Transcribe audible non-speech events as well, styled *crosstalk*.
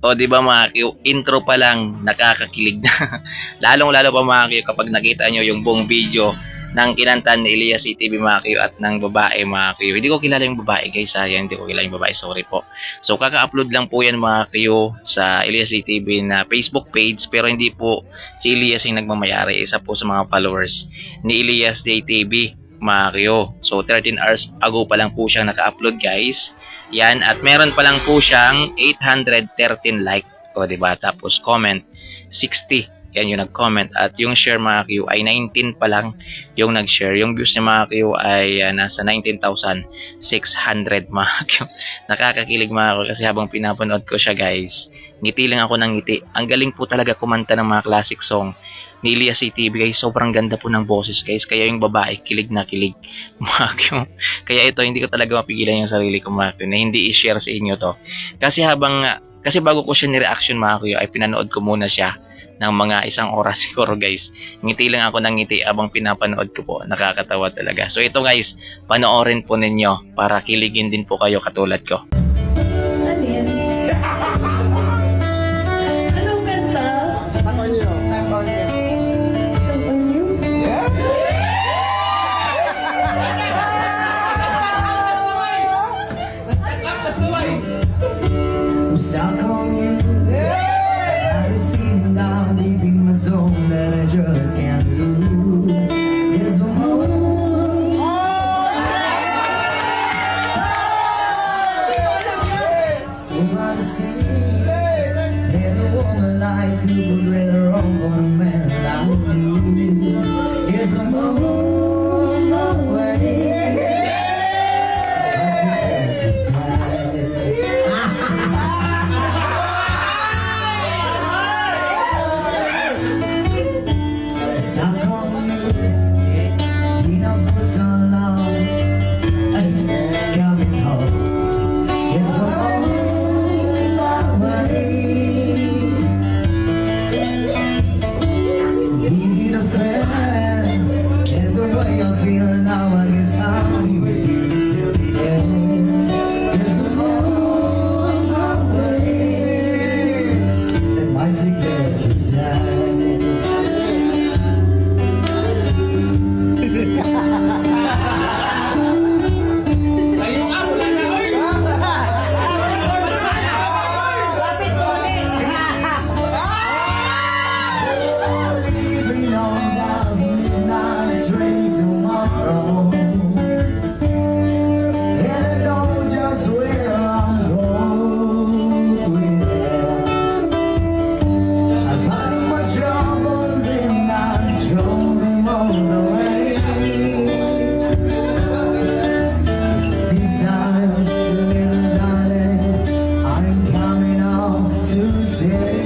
O di ba mga Q, intro pa lang nakakakilig na. *laughs* Lalong-lalo pa mga Q kapag nakita nyo yung buong video ng kinantan ni Elias CTV mga Q at ng babae mga Q. Hindi ko kilala yung babae guys ha. Hindi ko kilala yung babae. Sorry po. So kaka-upload lang po yan mga Q sa Elias CTV na Facebook page pero hindi po si Elias yung nagmamayari. Isa po sa mga followers ni Elias JTV mga Q. So 13 hours ago pa lang po siya naka-upload guys. Yan, at meron pa lang po siyang 813 like. O, di ba? Tapos comment, 60. Yan yung nag-comment. At yung share mga Q ay 19 pa lang yung nag-share. Yung views ni mga Q ay ah, nasa 19,600 *laughs* mga Q. Nakakakilig mga Q kasi habang pinapanood ko siya guys, ngiti lang ako ng ngiti. Ang galing po talaga kumanta ng mga classic song ni Elias CTV guys. Sobrang ganda po ng boses guys. Kaya yung babae, kilig na kilig. *laughs* Mga Q. Kaya ito, hindi ko talaga mapigilan yung sarili ko mga Q, na hindi i-share sa inyo to. Kasi habang, kasi bago ko siya ni-reaction mga Q, ay pinanood ko muna siya ng mga isang oras *laughs* siguro guys. Ngiti lang ako ng ngiti abang pinapanood ko po. Nakakatawa talaga. So ito guys, panoorin po ninyo para kiligin din po kayo katulad ko. Just can't lose. There's a hole. So to see. There's a woman like you would rather run train. And I know just where I'm going. Having my troubles and I them all the way. This time, little darling, I'm coming home to stay.